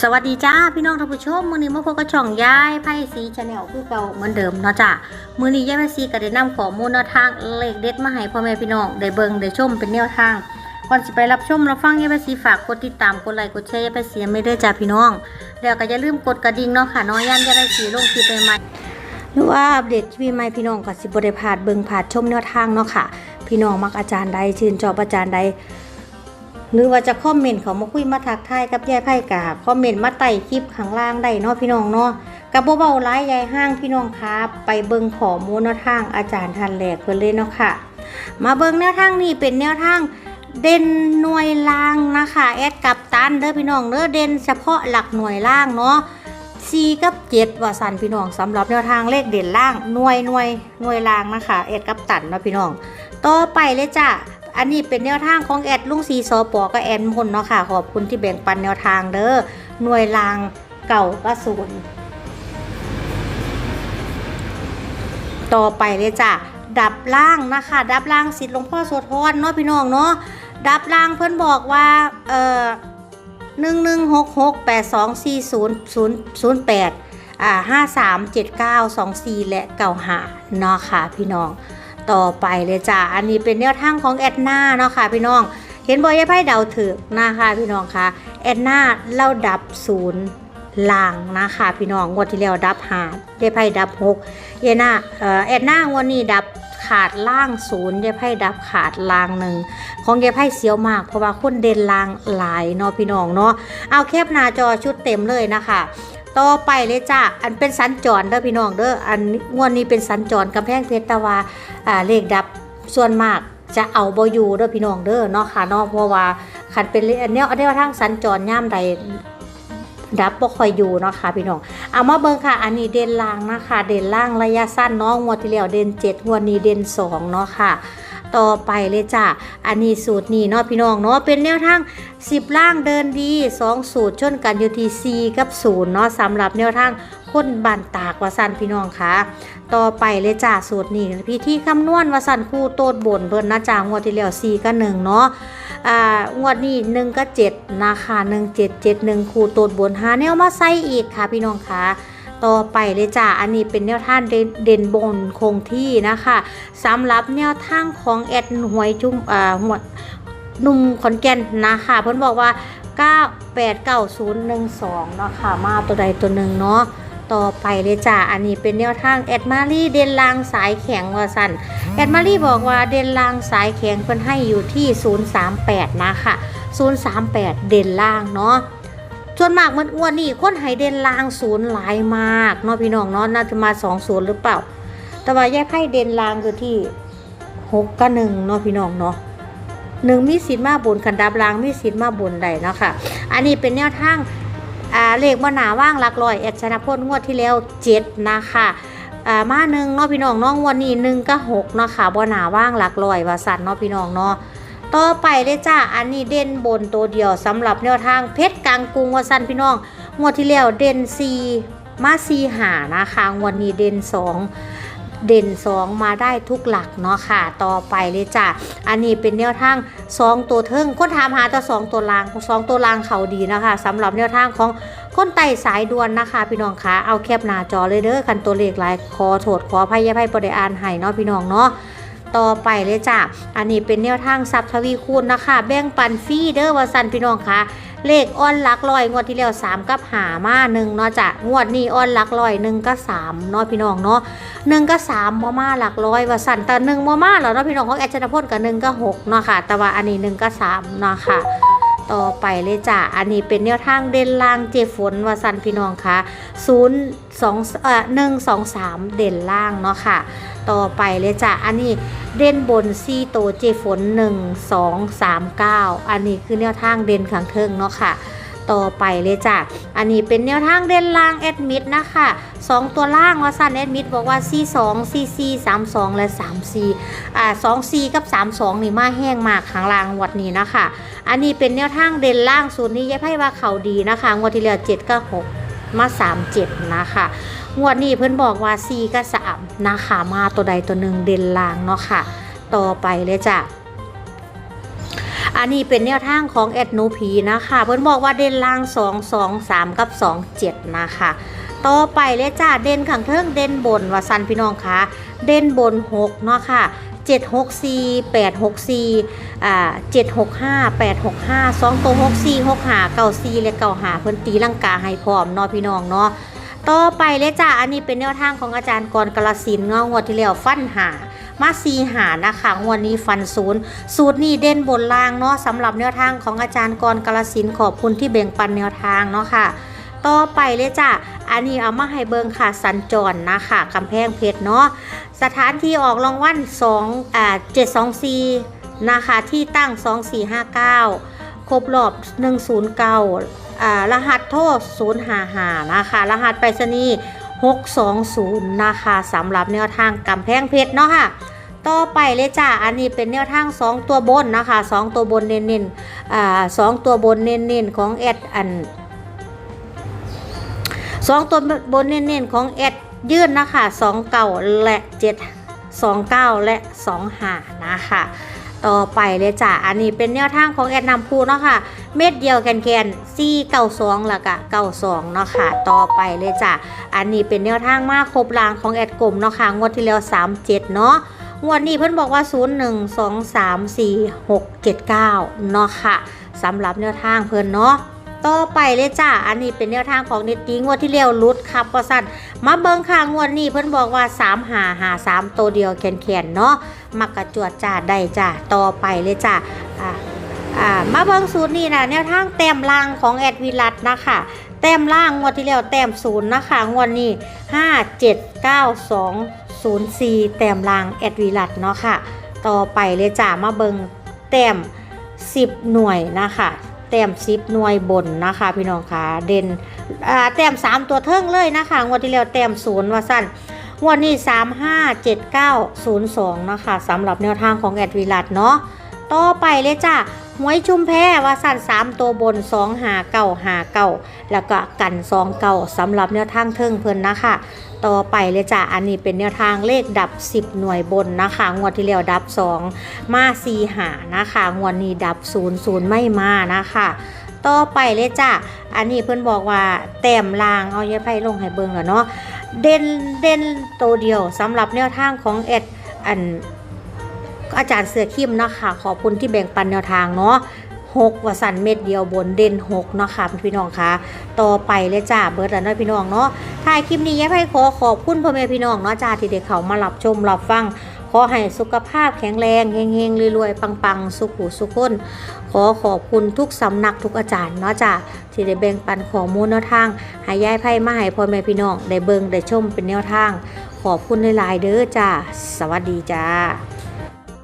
สวัสดีจ้าพี่น้องท่านผู้ชมมือนี้มาพบกับช่องย้ายไพ่สีชาแนลคือเก่าเหมือนเดิมเนาะจ้ามือนี้ยายไพ่สีก็ได้นำข้อมูลแนวทางเลขเด็ดมาให้พ่อแม่พี่น้องได้เบิ่งได้ชมเป็นแนวทางก่อนสิไปรับชมรับฟังย้ายไพ่สีฝากกดติดตามกดไลค์กดแชร์ย้ายไพ่สีไม่เด้อจ้าพี่น้องแล้วก็อย่าลืมกดกระดิ่งเนาะค่ะน้อยยันย้ายไพ่สีลงคลิปใหม่หรือว่าอัปเดตที่มีใหม่พี่น้องก็สิบ่ได้พาดเบิ่งพลาดชมแนวทางเนาะค่ะ พี่น้องมักอาจารย์ใดชื่นชอบอาจารย์ใด หรือว่าจะคอมเมนต์เขามาคุยมาทักทายกับยายไพ่กาคอมเมนต์มาไต่คลิปข้างล่างได้เนาะพี่น้องเนาะกับเบาๆร้ายายห้างพี่น้องครับไปเบิ่งขอมูลแนวทางอาจารย์ทันแหลกเพิ่นเลยเนาะค่ะ มาเบิ่งแนวทางนี้เป็นแนวทางเด่นหน่วยล่างนะคะแอดกับตันเด้อพี่น้องเด้อเด่นเฉพาะหลักหน่วยล่างเนาะ4กับ7ว่าสันพี่น้องสำหรับแนวทางเลขเด่นล่างหน่วยหน่วยหน่วยล่างนะคะแอดกับตันเนาะพี่น้อง ต่อไปเลยจ้ะ อันนี้เป็นแนวทางของแอดลุงซีซอปอก็แอดมนเนาะค่ะ ขอบคุณที่แบ่งปันแนวทางเด้อหน่วยรางเก่าก็ศูนย์ต่อไปเลยจ้ะดับล่างนะคะ ดับล่างสิทธิ์หลวงพ่อโสธรเนาะพี่น้องเนาะดับล่างเพิ่อนบอกว่าเอ่อหนึ่งหนึ่งหกหกแปดสองสี่ศูนย์ศูนย์ศูนย์แปดอ่าห้าสามเจ็ดเก้าสองสี่และเก่าหาเนาะค่ะพี่น้อง ต่อไปเลยจ้ะอันนี้เป็นแนวทางของแอดนาเนาะค่ะพี่น้อง เห็นบอยายไพ่เดาถึกนะคะพี่น้องคะแอดนาเล่าดับศูนย์ล่างนะคะพี่น้องงวดที่แล้วดับหายายไพ่ดับหกเยน่าแอดนางวันนี้ดับขาดล่างศูนย์ยายไพ่ดับขาดล่างหนึ่งของยายไพ่เสียวมากเพราะว่าคนเด่นล่างหลายเนาะพี่น้องเนาะเอาแคบหน้าจอชุดเต็มเลยนะคะ ต่อไปเลยจ้ะอันเป็นสัญจรเด้อพี่น้องเด้ออันงวดนี้เป็นสัญจรกำแพงเพชรตะวาอ่าเลขดับส่วนมากจะเอาบอยู่เด้อพี่น้องเด้อเนาะค่ะเนาะเพราะว่าคันเป็นเลขอันเนี้ยอันนี้ว่าทางสัญจรย่ามใดดับบ่คอยอยู่เนาะค่ะพี่น้องเอามาเบิ่งค่ะ อันนี้เด่นล่างนะคะ เด่นล่างระยะสั้นเนาะงวดที่แล้วเด่น7งวดนี้เด่น2เนาะค่ะ ต่อไปเลยจ้ะ อันนี้สูตรนี้เนาะพี่น้องเนาะเป็นแนวทาง 10 ล่างเดินดี 2 สูตรชนกันอยู่ที่4กับ0เนาะสำหรับแนวทางคนบานตากวาสันพี่น้องค่ะต่อไปเลยจ้าสูตรนี้พี่ที่คำนวณวาสันคู่โตดบนเพิ่นนะจ้างวดที่แล้ว4กับ1เนาะอ่างวดนี้1กับ7นะคะ1 7 7 1คู่โตดบนหาแนวมาใส่อีกค่ะพี่น้องค่ะ ต่อไปเลยจ้าอันนี้เป็นแนวทางเด่นเด่นบนคงที่นะคะสำหรับแนวทางของแอดหวยจุ่มอ่าหวดหนุ่มขอนแก่นนะคะเพิ่นบอกว่า 989012 เนาะค่ะ มาตัวใดตัวหนึ่งเนาะต่อไปเลยจ้าอันนี้เป็นแนวทางแอดมารีเดนลางสายแข็งว่าสั่นแอดมารีบอกว่าเดนลางสายแข็งเพิ่นให้อยู่ที่ 038 นะคะ 038 เด่นล่างเนาะ ส่วนมากมันอ้วนนี่คนให้เด่นลางศูนย์หลายมากเนาะพี่น้องเนาะน่าจะมา2ศูนย์หรือเปล่า แต่ว่าแยกให้เด่นลางคือที่6กับ1เนาะพี่น้องเนาะหนึ่งมีสิทธิ์มาบนขันดับลางมีสิทธิ์มาบนใดเนาะค่ะ อันนี้เป็นแนวทางเลขว่าหนาว่างหลักลอยแอดชนะพลงวดที่แล้วเจ็ดนะคะอ่ามาหนึ่งเนาะพี่น้องน้องวันนี้หนึ่งก็หกเนาะค่ะบ่หนาว่างหลักลอยว่าสันเนาะพี่น้องเนาะ ต่อไปเลยจ้า อันนี้เด่นบนตัวเดียวสำหรับแนวทางเพชรกลางกรุงว่าสันพี่น้องงวดที่แล้วเด่นซีมาซีหานะคะงวันนี้เด่นสองเด่น 2 มาได้ทุกหลักเนาะค่ะ ต่อไปเลยจ้ะ อันนี้เป็นแนวทาง 2 ตัวเทิงคนถามหาตัว 2 ตัวลาง 2 ตัวลางเขาดีนะคะสำหรับแนวทางของคนไต่สายด่วนนะคะ พี่น้องคะเอาแคปหน้าจอเลยเด้อคันตัวเลขหลายขอโทษขออภัยยาภัยบริอานให้เนาะพี่น้องเนาะ ต่อไปเลยจ้ะอันนี้เป็นแนวทางซับทวีคูณนะคะ แบ่งปันฟรีเด้อว่าสันพี่น้องคะเลขอ้อนลักลอยงวดที่แล้ว3กับหามาหนึ่งเนาะจ้ะงวดนี้อ้อนลักลอยหนึ่งก็สามเนาะพี่น้องเนาะหนึ่งก็สามมอมาหลักร้อยว่าสันแต่หนึ่งมอมาแล้วเนาะพี่น้องของแอดชนพลกับหนึ่งก็หกเนาะค่ะ แต่ว่าอันนี้หนึ่งก็สามเนาะค่ะ ต่อไปเลยจ้ะ อันนี้เป็นแนวทางเด่นล่างเจฝนวาสันพี่น้องค่ะศูนย์สองเอ่อหนึ่งสองสามเด่นล่างเนาะค่ะ ต่อไปเลยจ้ะ อันนี้เด่นบนซีโตเจฝนหนึ่งสองสามเก้าอันนี้คือแนวทางเด่นขังเทิงเนาะค่ะ ต่อไปเลยจ้ะ อันนี้เป็นแนวทางเด่นล่างแอดมิดนะคะสองตัวล่างว่าสั้นแอดมิดบอกว่า C2 CC 32 และ 3C อ่า 2C กับ 32 นี่มาแห้งมากข้างล่างงวัดนี้นะคะ อันนี้เป็นแนวทางเด่นล่างสูตรนี้ยายไพ่ว่าเขาดีนะคะ งวดที่แล้ว7กับ6มา 37 นะคะงวดนี้เพิ่อนบอกว่า C กับ3นะคะ มาตัวใดตัวหนึ่งเด่นล่างเนาะค่ะ ต่อไปเลยจ้ะ นนี้เป็นแนวทางของแอดนูผีนะคะ เพิ่อนบอกว่าเด่นล่าง 2 2 3 กับ 2 7 นะคะต่อไปเลยจ้าเด่นขังเทิงเด่นบนว่าสันพี่น้องคะเด่นบน 6 เนาะค่ะ764 864อ่า765 865 2 ตัว 64 65 94และ95เพิ่นตีลังกาให้พร้อมเนาะพี่น้องเนาะต่อไปเลยจ้าอันนี้เป็นแนวทางของอาจารย์กรกลสินเงางวดที่แล้วฟันหา มาซีหานะคะงวดนี้ฟันศูนย์สูตรนี้เด่นบนล่างเนาะสำหรับแนวทางของอาจารย์กรกลสินขอบคุณที่แบ่งปันแนวทางเนาะค่ะต่อไปเลยจ้ะ อันนี้เอามาให้เบิงค่ะ สัญจรนะคะกำแพงเพชรเนาะ สถานที่ออกรางวัล2อ่า724 นะคะ ที่ตั้ง 2459 ครบรอบ 109อ่ารหัสโทษ055นะคะ รหัสไปรษณีย์ 620 นะคะสำหรับแนวทางกำแพงเพชรเนาะค่ะต่อไปเลยจ้ะอันนี้เป็นแนวทาง 2 ตัวบนนะคะ 2 ตัวบนเน้นๆอ่าสองตัวบนเน้นๆของแอดอันสองตัวบนเน้นๆของแอดยื่นนะคะสองเก่าและเจ็ดสองเก้าและสองหานะคะ ต่อไปเลยจ้ะ อันนี้เป็นแนวทางของแอดนำพูเนาะค่ะ เม็ดเดียวแกนๆซี่เก้าสองละกะเก้าสองเนาะค่ะ ต่อไปเลยจ้ะ อันนี้เป็นแนวทางมากครบรางของแอดกลมเนาะค่ะ งวดที่แล้วสามเจ็ดเนาะงวดนี้เพิ่นบอกว่า 0 1 2 3 4 6 7 9เนาะค่ะสำหรับแนวทางเพิ่นเนาะ ต่อไปเลยจ้า อันนี้เป็นแนวทางของเน็ตติ้งวดที่เร็วรุดครับประสันมาเบิงค่างวดนี้เพิ่อนบอกว่า3หาหา3ตัวเดียวแขนๆเนาะมักกระจวดจ้าได้จ้าต่อไปเลยจ้าอ่าอ่ามาเบิงสูตรนี้นะแนวทางแต้มล่างของแอดวิลัตนะคะแต้มล่างงวดที่แล้วแต้มศูนย์นะคะงวดนี้5 7 9 2 0 4แต้มล่างแอดวิลัตเนาะค่ะ ต่อไปเลยจ้ามาเบิงแต้ม10หน่วยนะคะ ต้ม10หน่วยบนนะคะ พี่น้องคะเด่นอ่าแต้ม3ตัวเทิงเลยนะคะงวดที่แล้วแต้มศูนย์ว่าสั้นงวดนี้3 5 7 9 0 2นะคะสำหรับแนวทางของแอดวิลัตเนาะต่อไปเลยจ้าหวยชุมแพว่าสั้น3ตัวบน2หาเก่าหาเก่าแล้วก็กัน2เก่าสำหรับแนวทางเทิงเพิ่นนะคะ ต่อไปเลยจ้ะอันนี้เป็นแนวทางเลขดับ 10 หน่วยบนนะคะงวดที่แล้วดับ 2 มา4หานะคะงวดนี้ดับ0 0ไม่มานะคะต่อไปเลยจ้ะ อันนี้เพิ่อนบอกว่าแต้มลางเอาเยไพ่ลงให้เบิ่งแล้วเนาะ เด่นเด่นตัวเดียวสำหรับแนวทางของเอ็ดอันอาจารย์เสือคิมนะคะขอบคุณที่แบ่งปันแนวทางเนาะหกวสันเม็ดเดียวบนเด่นหกเนาะค่ะพี่น้องคะต่อไปเลยจ้าเบิร์ดแล้วเนาะพี่น้องเนาะายคลิปนี้ย้ให้ขอขอบคุณพ่อแม่พี่น้องเนาะจ้าที่เด็กเขามารับชมรับฟัง ขอให้สุขภาพแข็งแรงเฮงๆรวยๆปังๆ สุขุสุขคนขอขอบคุณทุกสำนักทุกอาจารย์เนาะจ้าที่ได้แบ่งปันข้อมูลแนวทางให้ยายไพ่มาให้พ่อแม่พี่น้องได้เบิ่งได้ชมเป็นแนวทาง ขอบคุณหลายๆเด้อจ้าสวัสดีจ้า